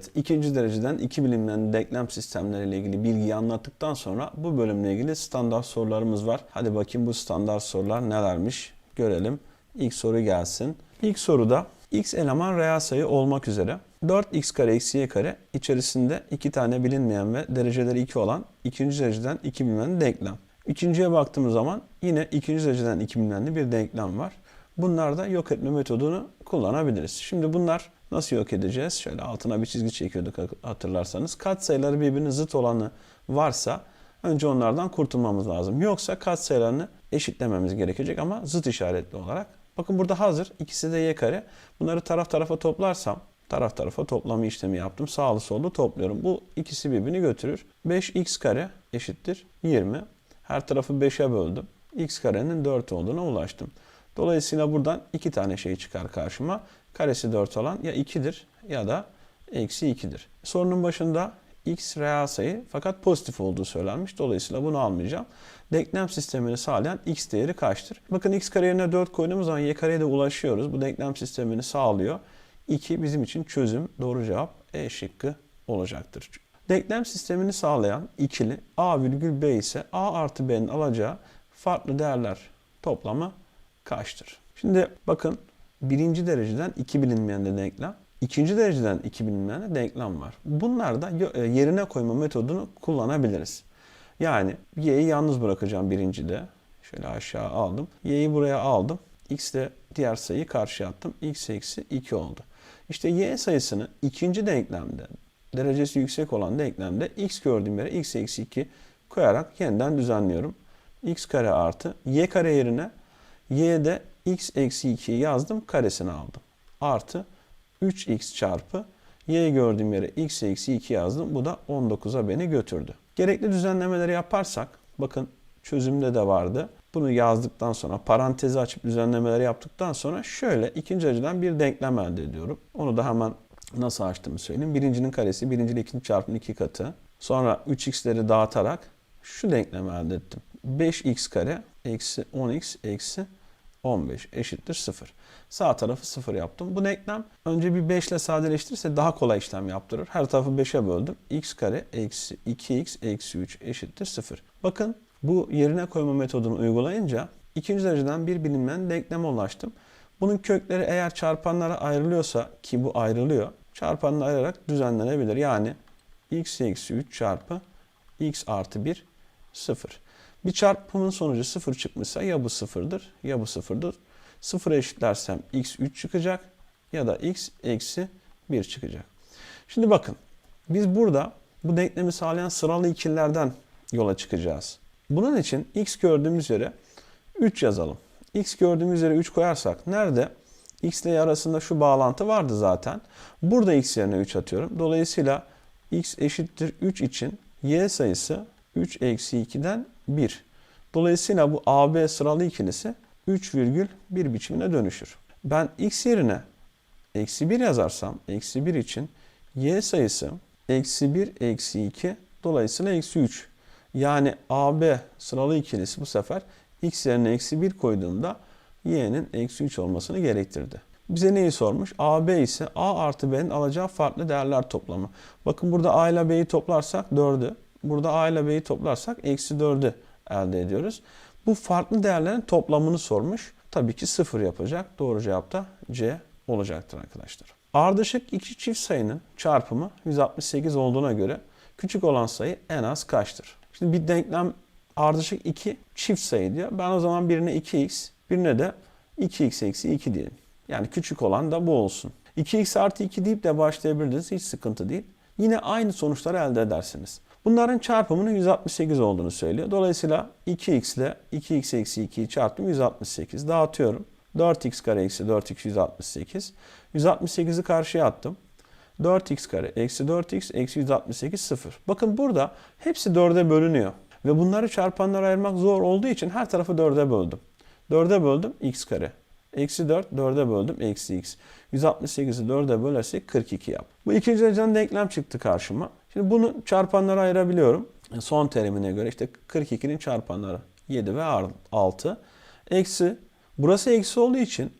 Evet, ikinci dereceden iki bilimden denklem sistemleriyle ilgili bilgiyi anlattıktan sonra bu bölümle ilgili standart sorularımız var. Hadi bakayım bu standart sorular nelermiş görelim. İlk soru gelsin. İlk soruda x eleman reel sayı olmak üzere 4x kare eksi y kare içerisinde iki tane bilinmeyen ve dereceleri 2 olan ikinci dereceden iki bilinmeyen denklem. İkinciye baktığımız zaman yine ikinci dereceden iki bilinmeyenli bir denklem var. Bunlarda yok etme metodunu kullanabiliriz. Şimdi bunlar nasıl yok edeceğiz? Şöyle altına bir çizgi çekiyorduk hatırlarsanız. Katsayıları birbirine zıt olanı varsa önce onlardan kurtulmamız lazım. Yoksa katsayılarını eşitlememiz gerekecek ama zıt işaretli olarak. Bakın burada hazır. İkisi de y kare. Bunları taraf tarafa toplarsam taraf tarafa toplama işlemi yaptım. Sağlı sollu topluyorum. Bu ikisi birbirini götürür. 5x kare eşittir 20. Her tarafı 5'e böldüm. x karenin 4 olduğuna ulaştım. Dolayısıyla buradan iki tane şey çıkar karşıma. Karesi 4 olan ya 2'dir ya da eksi 2'dir. Sorunun başında x reel sayı fakat pozitif olduğu söylenmiş. Dolayısıyla bunu almayacağım. Denklem sistemini sağlayan x değeri kaçtır? Bakın x kare yerine 4 koyduğumuz zaman y kareye de ulaşıyoruz. Bu denklem sistemini sağlıyor. 2 bizim için çözüm. Doğru cevap E şıkkı olacaktır. Denklem sistemini sağlayan ikili a virgül b ise a artı b'nin alacağı farklı değerler toplamı kaçtır? Şimdi bakın birinci dereceden iki bilinmeyen de denklem, ikinci dereceden iki bilinmeyen de denklem var. Bunlarda e, yerine koyma metodunu kullanabiliriz. Yani y'yi yalnız bırakacağım birincide. Şöyle aşağı aldım. y'yi buraya aldım. x de diğer sayıyı karşıya attım. x eksi 2 oldu. İşte y sayısını ikinci denklemde derecesi yüksek olan denklemde x gördüğüm yere x eksi 2 koyarak yeniden düzenliyorum. x kare artı y kare yerine y'de x eksi 2'yi yazdım karesini aldım. Artı 3x çarpı y gördüğüm yere x eksi 2 yazdım. Bu da 19'a beni götürdü. Gerekli düzenlemeleri yaparsak bakın çözümde de vardı. Bunu yazdıktan sonra parantezi açıp düzenlemeleri yaptıktan sonra şöyle ikinci açıdan bir denklem elde ediyorum. Onu da hemen nasıl açtığımı söyleyeyim. Birincinin karesi birinci ile ikinci çarpının iki katı. Sonra 3x'leri dağıtarak şu denklemi elde ettim. 5x kare eksi 10x eksi 15 eşittir 0. Sağ tarafı 0 yaptım. Bu denklem önce bir 5 ile sadeleştirirse daha kolay işlem yaptırır. Her tarafı 5'e böldüm. x kare eksi 2x eksi 3 eşittir 0. Bakın bu yerine koyma metodunu uygulayınca ikinci dereceden bir bilinmeyen denkleme ulaştım. Bunun kökleri eğer çarpanlara ayrılıyorsa ki bu ayrılıyor. Çarpanla ayırarak düzenlenebilir. Yani x eksi 3 çarpı x artı 1 0. Bir çarpımın sonucu 0 çıkmışsa ya bu 0'dır ya bu 0'dır. 0'a eşitlersem x 3 çıkacak ya da x eksi 1 çıkacak. Şimdi bakın biz burada bu denklemi sağlayan sıralı ikililerden yola çıkacağız. Bunun için x gördüğümüz yere 3 yazalım. x gördüğümüz yere 3 koyarsak nerede? x ile arasında şu bağlantı vardı zaten. Burada x yerine 3 atıyorum. Dolayısıyla x eşittir 3 için y sayısı 3 eksi 2'den 1. Dolayısıyla bu AB sıralı ikilisi 3,1 biçimine dönüşür. Ben x yerine eksi 1 yazarsam eksi 1 için y sayısı eksi 1 eksi 2 dolayısıyla eksi 3. Yani AB sıralı ikilisi bu sefer x yerine eksi 1 koyduğumda y'nin eksi 3 olmasını gerektirdi. Bize neyi sormuş? AB ise A artı B'nin alacağı farklı değerler toplamı. Bakın burada A ile B'yi toplarsak 4'ü. Burada A ile B'yi toplarsak eksi 4'ü elde ediyoruz. Bu farklı değerlerin toplamını sormuş. Tabii ki 0 yapacak. Doğru cevap da C olacaktır arkadaşlar. Ardışık iki çift sayının çarpımı 168 olduğuna göre küçük olan sayı en az kaçtır? Şimdi bir denklem ardışık iki çift sayı diyor. Ben o zaman birine 2x, birine de 2x eksi 2 diyelim. Yani küçük olan da bu olsun. 2x artı 2 deyip de başlayabilirsiniz. Hiç sıkıntı değil. Yine aynı sonuçları elde edersiniz. Bunların çarpımının 168 olduğunu söylüyor. Dolayısıyla 2x ile 2x eksi 2'yi çarptım 168. Dağıtıyorum. 4x kare eksi 4x 168. 168'i karşıya attım. 4x kare eksi 4x eksi 168 0. Bakın burada hepsi 4'e bölünüyor. Ve bunları çarpanlara ayırmak zor olduğu için her tarafı 4'e böldüm. 4'e böldüm x kare. Eksi 4, 4'e böldüm eksi x. 168'i 4'e bölersek 42 yap. Bu ikinci dereceden denklem çıktı karşıma. Şimdi bunu çarpanlara ayırabiliyorum. Son terimine göre işte 42'nin çarpanları 7 ve 6. Eksi, burası eksi olduğu için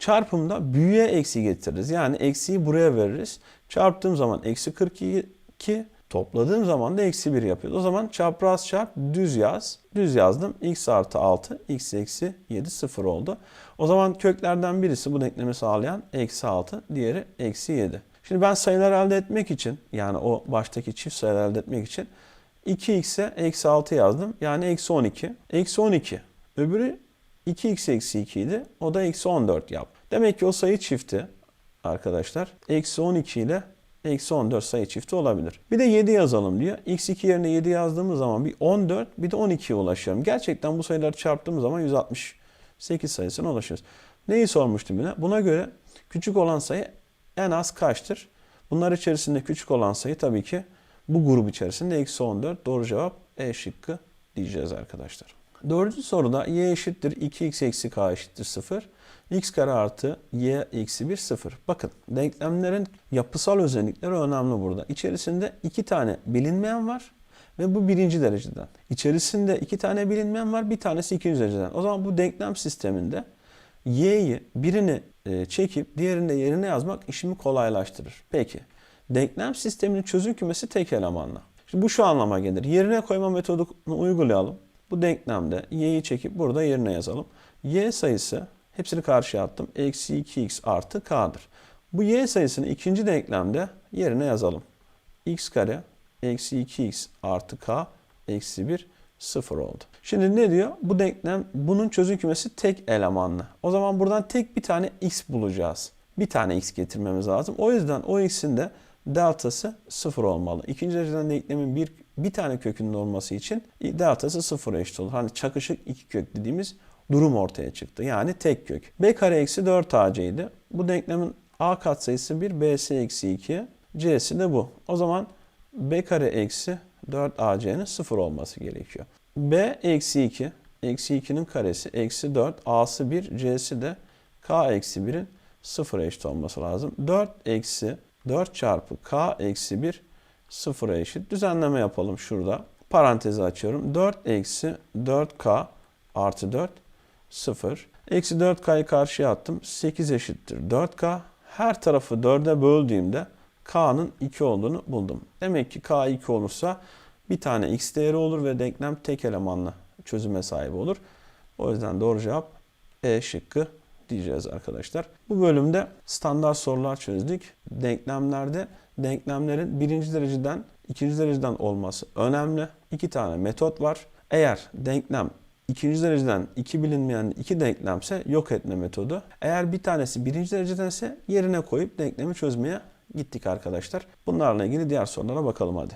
Çarpımda büyüğe eksi getiririz. Yani eksiyi buraya veririz. Çarptığım zaman eksi 42 topladığım zaman da eksi 1 yapıyor. O zaman çapraz çarp düz yaz. Düz yazdım. x artı 6 x eksi 7 0 oldu. O zaman köklerden birisi bu denklemi sağlayan eksi 6 diğeri eksi 7. Şimdi ben sayılar elde etmek için yani o baştaki çift sayılar elde etmek için 2x'e eksi 6 yazdım. Yani eksi 12. Eksi 12. Öbürü 2x eksi 2 idi. O da eksi 14 yap. Demek ki o sayı çifti arkadaşlar. Eksi 12 ile eksi 14 sayı çifti olabilir. Bir de 7 yazalım diyor. x2 yerine 7 yazdığımız zaman bir 14 bir de 12'ye ulaşıyorum. Gerçekten bu sayıları çarptığımız zaman 168 sayısına ulaşıyoruz. Neyi sormuştum yine? Buna göre küçük olan sayı en az kaçtır? Bunlar içerisinde küçük olan sayı tabii ki bu grup içerisinde eksi 14. Doğru cevap E şıkkı diyeceğiz arkadaşlar. Dördüncü soruda y eşittir 2x eksi k eşittir 0. x kare artı y eksi 1 0. Bakın denklemlerin yapısal özellikleri önemli burada. İçerisinde iki tane bilinmeyen var ve bu birinci dereceden. İçerisinde iki tane bilinmeyen var bir tanesi ikinci dereceden. O zaman bu denklem sisteminde y'yi birini e, çekip diğerinde yerine yazmak işimi kolaylaştırır. Peki denklem sisteminin çözüm kümesi tek elemanlı. Şimdi bu şu anlama gelir. Yerine koyma metodunu uygulayalım. Bu denklemde y'yi çekip burada yerine yazalım. y sayısı hepsini karşıya attım. Eksi 2x artı k'dır. Bu y sayısını ikinci denklemde yerine yazalım. x kare eksi 2x artı k eksi 1 0 oldu. Şimdi ne diyor? Bu denklem bunun çözüm kümesi tek elemanlı. O zaman buradan tek bir tane x bulacağız. Bir tane x getirmemiz lazım. O yüzden o x'in de deltası 0 olmalı. İkinci dereceden denklemin bir, bir tane kökünün olması için deltası 0 eşit olur. Hani çakışık iki kök dediğimiz durum ortaya çıktı. Yani tek kök. b kare eksi 4 ac'ydi. Bu denklemin a katsayısı 1, b'si eksi 2, c'si de bu. O zaman b kare eksi 4 ac'nin 0 olması gerekiyor. b eksi 2, eksi 2'nin karesi eksi 4, a'sı 1, c'si de k eksi 1'in 0 eşit olması lazım. 4 eksi 4 çarpı k eksi 1 sıfıra eşit. Düzenleme yapalım şurada. Parantezi açıyorum. 4 eksi 4k artı 4 0. Eksi 4k'yı karşıya attım. 8 eşittir 4k. Her tarafı 4'e böldüğümde k'nın 2 olduğunu buldum. Demek ki k 2 olursa bir tane x değeri olur ve denklem tek elemanlı çözüme sahip olur. O yüzden doğru cevap E şıkkı diyeceğiz arkadaşlar. Bu bölümde standart sorular çözdük. Denklemlerde denklemlerin birinci dereceden ikinci dereceden olması önemli. İki tane metot var. Eğer denklem ikinci dereceden iki bilinmeyen iki denklemse yok etme metodu. Eğer bir tanesi birinci derecedense yerine koyup denklemi çözmeye gittik arkadaşlar. Bunlarla ilgili diğer sorulara bakalım hadi.